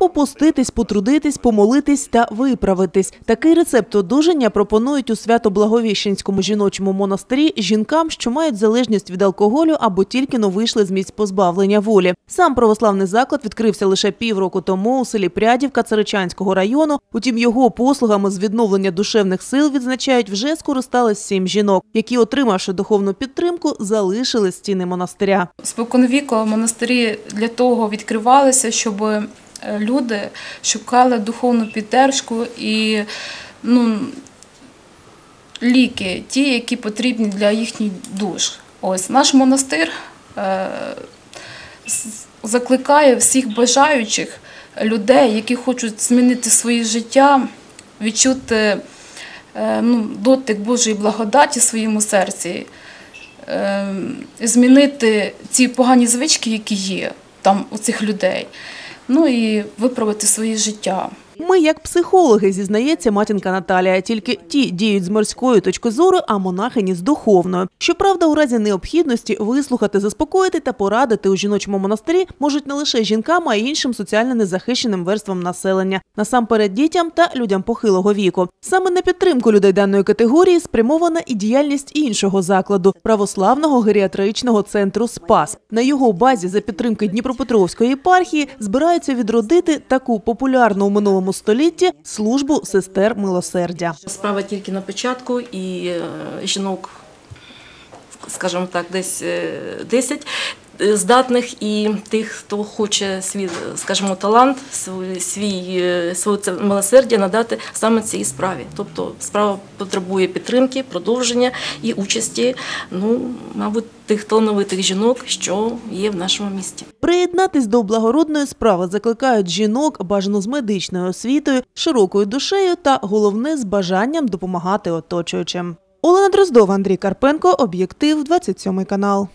попуститись, потрудитись, помолитись та виправитись. Такий рецепт одужання пропонують у Свято-Благовіщенському жіночому монастирі жінкам, що мають залежність від алкоголю або тільки но вийшли з місць позбавлення волі. Сам православний заклад відкрився лише півроку тому у селі Прядівка Царичанського району. Утім, його послугами з відновлення душевних сил відзначають вже скористались сім жінок, які, отримавши духовну підтримку, залишили стіни монастиря. Споконвіку монастирі для того відкривалися, щоб люди шукали духовну підтримку і ну, ліки, ті, які потрібні для їхніх душ. Ось наш монастир е, закликає всіх бажаючих людей, які хочуть змінити своє життя, відчути е, ну, дотик Божої благодаті в своєму серці е, змінити ці погані звички, які є там у цих людей, ну і виправити своє життя. Ми, як психологи, зізнається матінка Наталія, тільки ті діють з морської точки зору, а монахині з духовною. Щоправда, у разі необхідності вислухати, заспокоїти та порадити у жіночому монастирі можуть не лише жінкам, а й іншим соціально незахищеним верствам населення, насамперед дітям та людям похилого віку. Саме на підтримку людей даної категорії спрямована і діяльність іншого закладу православного геріатричного центру Спас. На його базі за підтримки Дніпропетровської єпархії збираються відродити таку популярну у минулому столітті службу сестер милосердя. Справа тільки на початку, і е, жінок, скажімо так, десь е, 10 е, здатних, і тих, хто хоче свій, скажімо, талант, свій, е, своє милосердя надати саме цій справі. Тобто справа потребує підтримки, продовження і участі, ну, мабуть, тих талановитих жінок, що є в нашому місті. Приєднатись до благородної справи закликають жінок бажано з медичною освітою, широкою душею та головне з бажанням допомагати оточуючим. Олена Дроздова, Андрій Карпенко, об'єктив 27 канал.